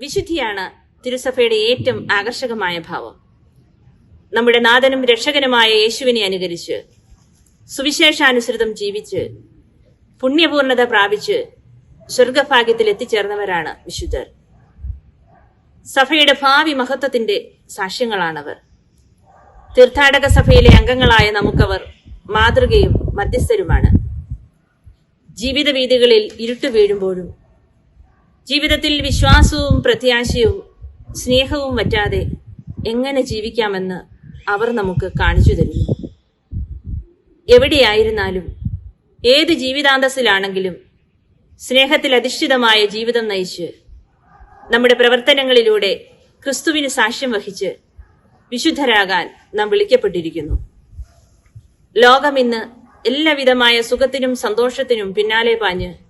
വിശുദ്ധിയാണ് തിരുസഭയുടെ ഏറ്റവും ആകർഷകമായ ഭാവം. നമ്മുടെ നാഥനും രക്ഷകനുമായ യേശുവിനെ അനുകരിച്ച് സുവിശേഷാനുസൃതം ജീവിച്ച് പുണ്യപൂർണത പ്രാപിച്ച് സ്വർഗഭാഗ്യത്തിൽ എത്തിച്ചേർന്നവരാണ് വിശുദ്ധർ. സഭയുടെ ഭാവി മഹത്വത്തിന്റെ സാക്ഷ്യങ്ങളാണവർ. തീർത്ഥാടക സഭയിലെ അംഗങ്ങളായ നമുക്കവർ മാതൃകയും മധ്യസ്ഥരുമാണ്. ജീവിത വീതികളിൽ ഇരുട്ട് വീഴുമ്പോഴും ജീവിതത്തിൽ വിശ്വാസവും പ്രത്യാശയും സ്നേഹവും വറ്റാതെ എങ്ങനെ ജീവിക്കാമെന്ന് അവർ നമുക്ക് കാണിച്ചു തരുന്നു. എവിടെയായിരുന്നാലും ഏത് ജീവിതാന്തസ്സിലാണെങ്കിലും സ്നേഹത്തിൽ അധിഷ്ഠിതമായ ജീവിതം നയിച്ച് നമ്മുടെ പ്രവർത്തനങ്ങളിലൂടെ ക്രിസ്തുവിന് സാക്ഷ്യം വഹിച്ച് വിശുദ്ധരാകാൻ നാം വിളിക്കപ്പെട്ടിരിക്കുന്നു. ലോകം ഇന്ന് എല്ലാവിധമായ സുഖത്തിനും സന്തോഷത്തിനും പിന്നാലെ പാഞ്ഞ്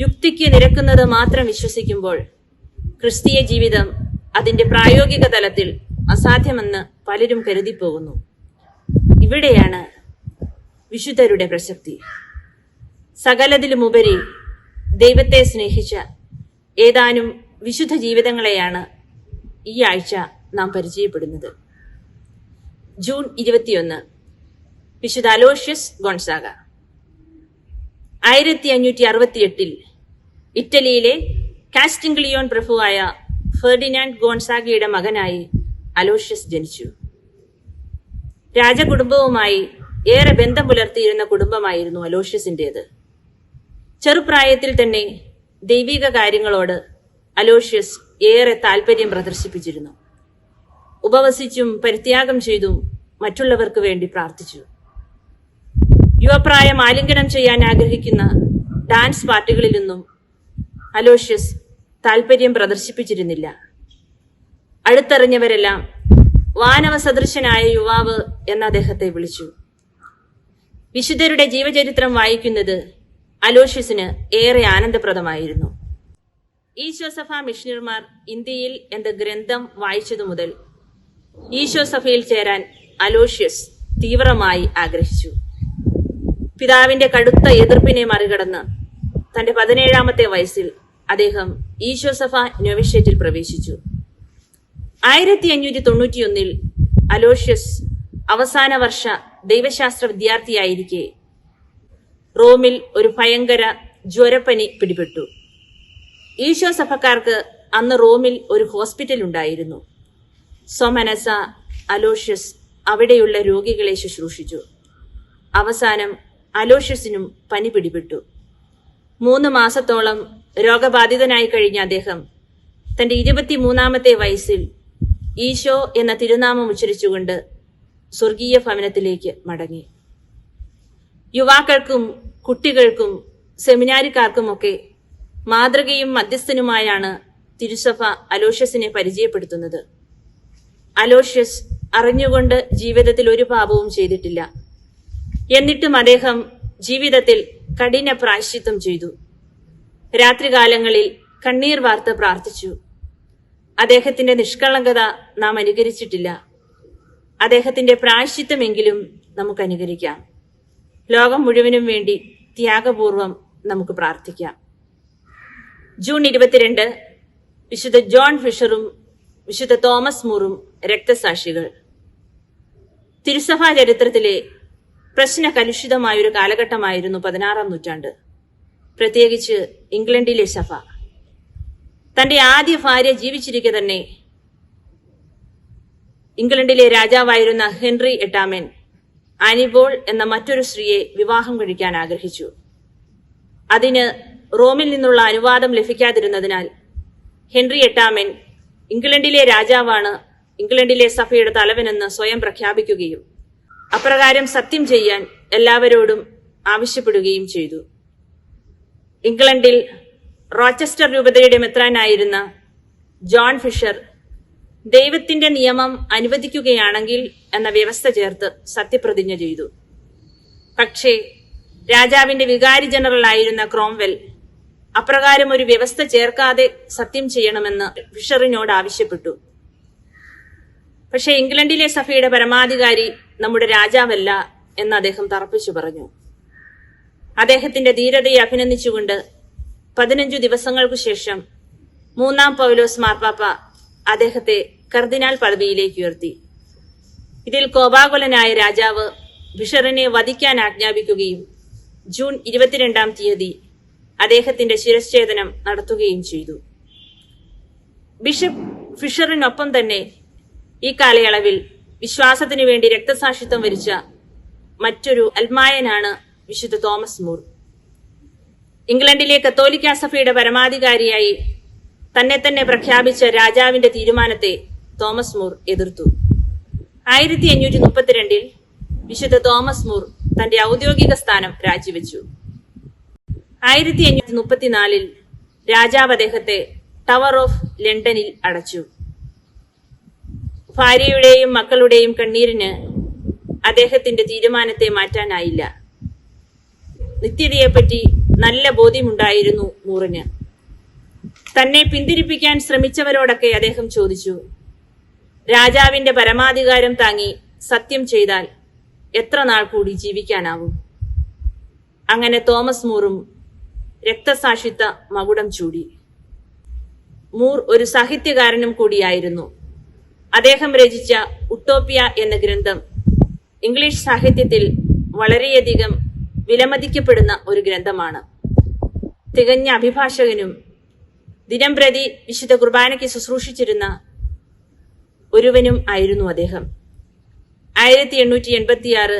യുക്തിക്ക് നിരക്കുന്നത് മാത്രം വിശ്വസിക്കുമ്പോൾ ക്രിസ്തീയ ജീവിതം അതിന്റെ പ്രായോഗിക തലത്തിൽ അസാധ്യമെന്ന് പലരും കരുതിപ്പോകുന്നു. ഇവിടെയാണ് വിശുദ്ധരുടെ പ്രസക്തി. സകലതിലുമുപരി ദൈവത്തെ സ്നേഹിച്ച ഏതാനും വിശുദ്ധ ജീവിതങ്ങളെയാണ് ഈ ആഴ്ച നാം പരിചയപ്പെടുന്നത്. ജൂൺ ഇരുപത്തിയൊന്ന് വിശുദ്ധ അലോഷ്യസ് ഗോൺസാഗ. ആയിരത്തി അഞ്ഞൂറ്റി അറുപത്തി എട്ടിൽ ഇറ്റലിയിലെ കാസ്റ്റിംഗ്ലിയോൺ പ്രഭുവായ ഫെർഡിനാൻഡ് ഗോൺസാഗിയുടെ മകനായി അലോഷ്യസ് ജനിച്ചു. രാജകുടുംബവുമായി ഏറെ ബന്ധം പുലർത്തിയിരുന്ന കുടുംബമായിരുന്നു അലോഷ്യസിന്റേത്. ചെറുപ്രായത്തിൽ തന്നെ ദൈവിക കാര്യങ്ങളോട് അലോഷ്യസ് ഏറെ താല്പര്യം പ്രദർശിപ്പിച്ചിരുന്നു. ഉപവസിച്ചും പരിത്യാഗം ചെയ്തും മറ്റുള്ളവർക്ക് വേണ്ടി പ്രാർത്ഥിച്ചു. യുവപ്രായം ആലിംഗനം ചെയ്യാൻ ആഗ്രഹിക്കുന്ന ഡാൻസ് പാർട്ടികളിൽ നിന്നും അലോഷ്യസ് താല്പര്യം പ്രദർശിപ്പിച്ചിരുന്നില്ല. അടുത്തറിഞ്ഞവരെല്ലാം വാനവ സദൃശനായ യുവാവ് എന്ന് അദ്ദേഹത്തെ വിളിച്ചു. വിശുദ്ധരുടെ ജീവചരിത്രം വായിക്കുന്നത് അലോഷ്യസിന് ഏറെ ആനന്ദപ്രദമായിരുന്നു. ഈശോസഫ മിഷനർമാർ ഇന്ത്യയിൽ എന്ന ഗ്രന്ഥം വായിച്ചതു മുതൽ ഈശോസഫയിൽ ചേരാൻ അലോഷ്യസ് തീവ്രമായി ആഗ്രഹിച്ചു. പിതാവിന്റെ കടുത്ത എതിർപ്പിനെ മറികടന്ന് തന്റെ പതിനേഴാമത്തെ വയസ്സിൽ അദ്ദേഹം ഈശോസഫ നൊവിഷേറ്റിൽ പ്രവേശിച്ചു. ആയിരത്തി അഞ്ഞൂറ്റി തൊണ്ണൂറ്റിയൊന്നിൽ അലോഷ്യസ് അവസാന വർഷ ദൈവശാസ്ത്ര വിദ്യാർത്ഥിയായിരിക്കെ റോമിൽ ഒരു ഭയങ്കര ജ്വരപ്പനി പിടിപെട്ടു. ഈശോ സഭക്കാർക്ക് അന്ന് റോമിൽ ഒരു ഹോസ്പിറ്റൽ ഉണ്ടായിരുന്നു. സൊമനസ അലോഷ്യസ് അവിടെയുള്ള രോഗികളെ ശുശ്രൂഷിച്ചു. അവസാനം അലോഷ്യസിനും പനി പിടിപെട്ടു. മൂന്ന് മാസത്തോളം രോഗബാധിതനായി കഴിഞ്ഞ അദ്ദേഹം തന്റെ ഇരുപത്തിമൂന്നാമത്തെ വയസ്സിൽ ഈശോ എന്ന തിരുനാമം ഉച്ചരിച്ചുകൊണ്ട് സ്വർഗീയ ഭവനത്തിലേക്ക് മടങ്ങി. യുവാക്കൾക്കും കുട്ടികൾക്കും സെമിനാരിക്കാർക്കുമൊക്കെ മാതൃകയും മധ്യസ്ഥനുമായാണ് തിരുസഭ അലോഷ്യസിനെ പരിചയപ്പെടുത്തുന്നത്. അലോഷ്യസ് അറിഞ്ഞുകൊണ്ട് ജീവിതത്തിൽ ഒരു പാപവും ചെയ്തിട്ടില്ല. എന്നിട്ടും അദ്ദേഹം ജീവിതത്തിൽ കഠിന പ്രായശ്ചിത്തം ചെയ്തു. രാത്രികാലങ്ങളിൽ കണ്ണീർ വാർത്ത് പ്രാർത്ഥിച്ചു. അദ്ദേഹത്തിന്റെ നിഷ്കളങ്കത നാം അനുകരിച്ചിട്ടില്ല. അദ്ദേഹത്തിന്റെ പ്രായശ്ചിത്തമെങ്കിലും നമുക്ക് അനുകരിക്കാം. ലോകം മുഴുവനും വേണ്ടി ത്യാഗപൂർവം നമുക്ക് പ്രാർത്ഥിക്കാം. ജൂൺ ഇരുപത്തിരണ്ട് വിശുദ്ധ ജോൺ ഫിഷറും വിശുദ്ധ തോമസ് മൂറും രക്തസാക്ഷികൾ. തിരുസഭാ ചരിത്രത്തിലെ പ്രശ്ന കലുഷിതമായ ഒരു കാലഘട്ടമായിരുന്നു പതിനാറാം നൂറ്റാണ്ട്. പ്രത്യേകിച്ച് ഇംഗ്ലണ്ടിലെ സഭ. തന്റെ ആദ്യ ഭാര്യ ജീവിച്ചിരിക്കെ തന്നെ ഇംഗ്ലണ്ടിലെ രാജാവായിരുന്ന ഹെൻറി എട്ടാമൻ ആനിബോൾ എന്ന മറ്റൊരു സ്ത്രീയെ വിവാഹം കഴിക്കാൻ ആഗ്രഹിച്ചു. അതിന് റോമിൽ നിന്നുള്ള അനുവാദം ലഭിക്കാതിരുന്നതിനാൽ ഹെൻറി എട്ടാമൻ ഇംഗ്ലണ്ടിലെ രാജാവാണ് ഇംഗ്ലണ്ടിലെ സഭയുടെ തലവനെന്ന് സ്വയം പ്രഖ്യാപിക്കുകയും അപ്രകാരം സത്യം ചെയ്യാൻ എല്ലാവരോടും ആവശ്യപ്പെടുകയും ചെയ്തു. ഇംഗ്ലണ്ടിൽ റോച്ചസ്റ്റർ രൂപതയുടെ മെത്രാനായിരുന്ന ജോൺ ഫിഷർ ദൈവത്തിന്റെ നിയമം അനുവദിക്കുകയാണെങ്കിൽ എന്ന വ്യവസ്ഥ ചേർത്ത് സത്യപ്രതിജ്ഞ ചെയ്തു. പക്ഷേ രാജാവിന്റെ വികാരി ജനറൽ ആയിരുന്ന ക്രോംവെൽ അപ്രകാരം ഒരു വ്യവസ്ഥ ചേർക്കാതെ സത്യം ചെയ്യണമെന്ന് ഫിഷറിനോട് ആവശ്യപ്പെട്ടു. പക്ഷെ ഇംഗ്ലണ്ടിലെ സഭയുടെ പരമാധികാരി നമ്മുടെ രാജാവല്ല എന്ന് അദ്ദേഹം തറപ്പിച്ചു പറഞ്ഞു. അദ്ദേഹത്തിന്റെ ധീരതയെ അഭിനന്ദിച്ചുകൊണ്ട് പതിനഞ്ചു ദിവസങ്ങൾക്കു ശേഷം മൂന്നാം പൗലോസ് മാർപ്പാപ്പ അദ്ദേഹത്തെ കർദിനാൽ പദവിയിലേക്ക് ഉയർത്തി. ഇതിൽ കോപാകുലനായ രാജാവ് ബിഷറിനെ വധിക്കാൻ ആജ്ഞാപിക്കുകയും ജൂൺ ഇരുപത്തിരണ്ടാം തീയതി അദ്ദേഹത്തിന്റെ ശിരശ്ഛേദനം നടത്തുകയും ചെയ്തു. ബിഷപ്പ് ഫിഷറിനൊപ്പം തന്നെ ഈ കാലയളവിൽ വിശ്വാസത്തിനു വേണ്ടി രക്തസാക്ഷിത്വം വരിച്ച മറ്റൊരു അൽമായനാണ് വിശുദ്ധ തോമസ് മൂർ. ഇംഗ്ലണ്ടിലെ കത്തോലിക്ക സഭയുടെ പരമാധികാരിയായി തന്നെ തന്നെ പ്രഖ്യാപിച്ച രാജാവിന്റെ തീരുമാനത്തെ തോമസ് മൂർ എതിർത്തു. ആയിരത്തി അഞ്ഞൂറ്റി മുപ്പത്തിരണ്ടിൽ വിശുദ്ധ തോമസ് മൂർ തന്റെ ഔദ്യോഗിക സ്ഥാനം രാജിവെച്ചു. ആയിരത്തി അഞ്ഞൂറ്റി മുപ്പത്തിനാലിൽ രാജാവ് അദ്ദേഹത്തെ ടവർ ഓഫ് ലണ്ടനിൽ അടച്ചു. ഭാര്യയുടെയും മക്കളുടെയും കണ്ണീരിന് അദ്ദേഹത്തിന്റെ തീരുമാനത്തെ മാറ്റാനായില്ല. നിത്യതയെപ്പറ്റി നല്ല ബോധ്യമുണ്ടായിരുന്നു മൂറിന് തന്നെ പിന്തിരിപ്പിക്കാൻ ശ്രമിച്ചവരോടൊക്കെ അദ്ദേഹം ചോദിച്ചു രാജാവിന്റെ പരമാധികാരം താങ്ങി സത്യം ചെയ്താൽ എത്ര നാൾ കൂടി ജീവിക്കാനാവും? അങ്ങനെ തോമസ് മൂറും രക്തസാക്ഷിത്വ മകുടം ചൂടി. മൂർ ഒരു സാഹിത്യകാരനും കൂടിയായിരുന്നു. അദ്ദേഹം രചിച്ച ഉട്ടോപ്പിയ എന്ന ഗ്രന്ഥം ഇംഗ്ലീഷ് സാഹിത്യത്തിൽ വളരെയധികം വിലമതിക്കപ്പെടുന്ന ഒരു ഗ്രന്ഥമാണ്. തികഞ്ഞ അഭിഭാഷകനും ദിനംപ്രതി വിശുദ്ധ കുർബാനയ്ക്ക് ശുശ്രൂഷിച്ചിരുന്ന ഒരുവനും ആയിരുന്നു അദ്ദേഹം. ആയിരത്തി എണ്ണൂറ്റി എൺപത്തിയാറ്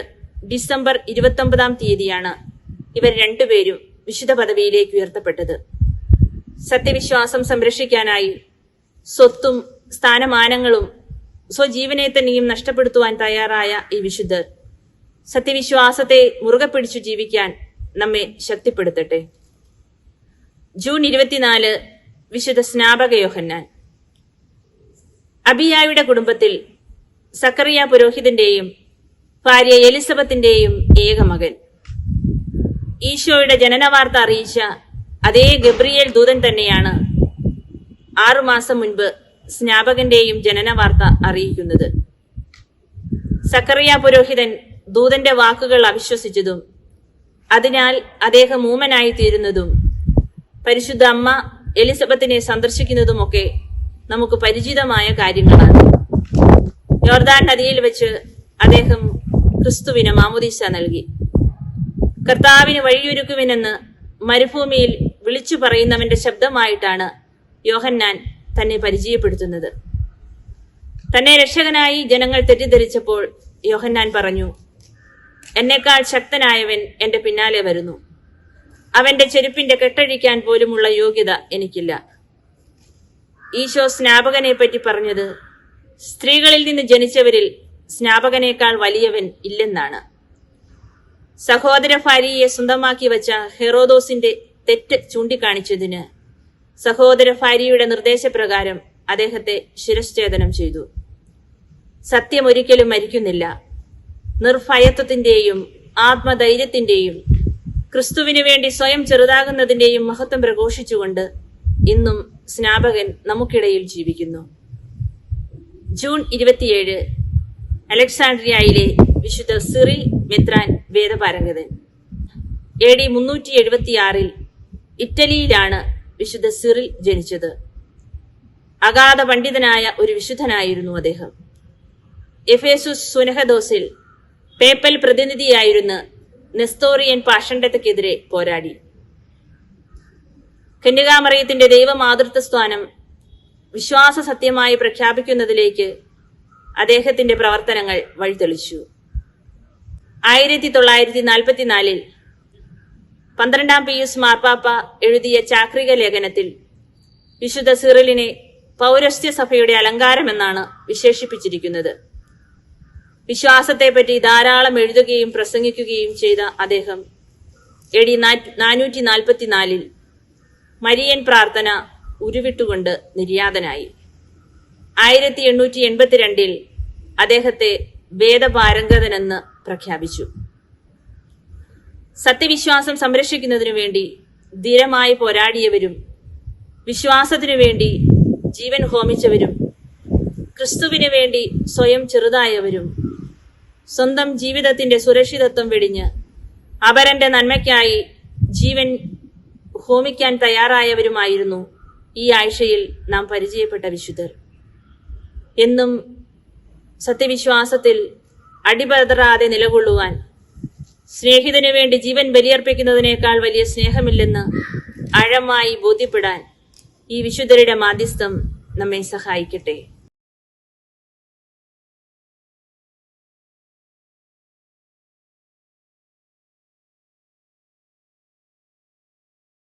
ഡിസംബർ ഇരുപത്തൊമ്പതാം തീയതിയാണ് ഇവർ രണ്ടുപേരും വിശുദ്ധ പദവിയിലേക്ക് ഉയർത്തപ്പെട്ടത്. സത്യവിശ്വാസം സംരക്ഷിക്കാനായി സ്വത്തും സ്ഥാനമാനങ്ങളും സ്വജീവനെ തന്നെയും നഷ്ടപ്പെടുത്തുവാൻ തയ്യാറായ ഈ വിശുദ്ധർ സത്യവിശ്വാസത്തെ മുറുകെ പിടിച്ചു ജീവിക്കാൻ നമ്മെ ശക്തിപ്പെടുത്തട്ടെ. ജൂൺ ഇരുപത്തിനാല് വിശുദ്ധ സ്നാപക യോഹന്നാൻ. അബിയായുടെ കുടുംബത്തിൽ സക്കറിയ പുരോഹിതന്റെയും ഭാര്യ എലിസബത്തിന്റെയും ഏകമകൻ ഈശോയുടെ ജനനവാർത്ത അറിയിച്ച അതേ ഗബ്രിയേൽ ദൂതൻ തന്നെയാണ് ആറുമാസം മുൻപ് സ്നാപകന്റെയും ജനന വാർത്ത അറിയിക്കുന്നത്. സക്കറിയ പുരോഹിതൻ ദൂതന്റെ വാക്കുകൾ അവിശ്വസിച്ചതും അതിനാൽ അദ്ദേഹം മൂമനായി തീരുന്നതും പരിശുദ്ധ അമ്മ എലിസബത്തിനെ സന്ദർശിക്കുന്നതുമൊക്കെ നമുക്ക് പരിചിതമായ കാര്യങ്ങളാണ്. യോർദാൻ നദിയിൽ വെച്ച് അദ്ദേഹം ക്രിസ്തുവിന് മാമുദീസ നൽകി. കർത്താവിന് വഴിയൊരുക്കുവിനെന്ന് മരുഭൂമിയിൽ വിളിച്ചു പറയുന്നവന്റെ ശബ്ദമായിട്ടാണ് യോഹന്നാൻ തന്നെ പരിചയപ്പെടുത്തുന്നത്. തന്നെ രക്ഷകനായി ജനങ്ങൾ തെറ്റിദ്ധരിച്ചപ്പോൾ യോഹന്നാൻ പറഞ്ഞു എന്നെക്കാൾ ശക്തനായവൻ എന്റെ പിന്നാലെ വരുന്നു. അവന്റെ ചെരുപ്പിന്റെ കെട്ടഴിക്കാൻ പോലുമുള്ള യോഗ്യത എനിക്കില്ല. ഈശോ സ്നാപകനെ പറ്റി പറഞ്ഞത് സ്ത്രീകളിൽ നിന്ന് ജനിച്ചവരിൽ സ്നാപകനേക്കാൾ വലിയവൻ ഇല്ലെന്നാണ്. സഹോദര ഭാര്യയെ സ്വന്തമാക്കി വച്ച ഹെറോദോസിന്റെ തെറ്റ് ചൂണ്ടിക്കാണിച്ചതിന് സഹോദര ഭാര്യയുടെ നിർദ്ദേശപ്രകാരം അദ്ദേഹത്തെ ശിരശ്ഛേദനം ചെയ്തു. സത്യം ഒരിക്കലും മരിക്കുന്നില്ല. നിർഭയത്വത്തിന്റെയും ആത്മധൈര്യത്തിന്റെയും ക്രിസ്തുവിനു വേണ്ടി സ്വയം ചെറുതാകുന്നതിന്റെയും മഹത്വം പ്രഘോഷിച്ചുകൊണ്ട് ഇന്നും സ്നാപകൻ നമുക്കിടയിൽ ജീവിക്കുന്നു. ജൂൺ ഇരുപത്തിയേഴ് അലക്സാണ്ട്രിയയിലെ വിശുദ്ധ സിറിൽ മെത്രാൻ വേദപാരംഗതൻ. എ ഡി മുന്നൂറ്റി എഴുപത്തിയാറിൽ ഇറ്റലിയിലാണ് വിശുദ്ധ സിറിൽ ജനിച്ചത്. അഗാധ പണ്ഡിതനായ ഒരു വിശുദ്ധനായിരുന്നു അദ്ദേഹം. എഫേസുസ് സുനഹദോസിൽ പേപ്പൽ പ്രതിനിധിയായിരുന്ന നെസ്തോറിയൻ പാഷണ്ഡത്തക്കെതിരെ പോരാടി. കന്യകാമറിയത്തിന്റെ ദൈവമാതൃത്വ സ്ഥാനം വിശ്വാസ സത്യമായി പ്രഖ്യാപിക്കുന്നതിലേക്ക് അദ്ദേഹത്തിന്റെ പ്രവർത്തനങ്ങൾ വഴിതെളിച്ചു. ആയിരത്തി തൊള്ളായിരത്തി നാൽപ്പത്തിനാലിൽ പന്ത്രണ്ടാം പിയൂസ് മാർപ്പാപ്പ എഴുതിയ ചാക്രിക ലേഖനത്തിൽ വിശുദ്ധ സിറിലിനെ പൗരസ്ത്യ സഭയുടെ അലങ്കാരമെന്നാണ് വിശേഷിപ്പിച്ചിരിക്കുന്നത്. വിശ്വാസത്തെപ്പറ്റി ധാരാളം എഴുതുകയും പ്രസംഗിക്കുകയും ചെയ്ത അദ്ദേഹം എ ഡി നാനൂറ്റി നാൽപ്പത്തിനാലിൽ മരിയൻ പ്രാർത്ഥന ഉരുവിട്ടുകൊണ്ട് നിര്യാതനായി. ആയിരത്തി എണ്ണൂറ്റി എൺപത്തിരണ്ടിൽ അദ്ദേഹത്തെ വേദപാരംഗതനെന്ന് പ്രഖ്യാപിച്ചു. സത്യവിശ്വാസം സംരക്ഷിക്കുന്നതിനു വേണ്ടി ധീരമായി പോരാടിയവരും വിശ്വാസത്തിനു വേണ്ടി ജീവൻ ഹോമിച്ചവരും ക്രിസ്തുവിനു വേണ്ടി സ്വയം ചെറുതായവരും സ്വന്തം ജീവിതത്തിന്റെ സുരക്ഷിതത്വം വെടിഞ്ഞ് അപരന്റെ നന്മയ്ക്കായി ജീവൻ ഹോമിക്കാൻ തയ്യാറായവരുമായിരുന്നു ഈ ആഴ്ചയിൽ നാം പരിചയപ്പെട്ട വിശുദ്ധർ. എന്നും സത്യവിശ്വാസത്തിൽ അടിപതറാതെ നിലകൊള്ളുവാൻ സ്നേഹിതനു വേണ്ടി ജീവൻ ബലിയർപ്പിക്കുന്നതിനേക്കാൾ വലിയ സ്നേഹമില്ലെന്ന് ആഴമായി ബോധ്യപ്പെടാൻ ഈ വിശുദ്ധരുടെ മാധ്യസ്ഥം നമ്മെ സഹായിക്കട്ടെ.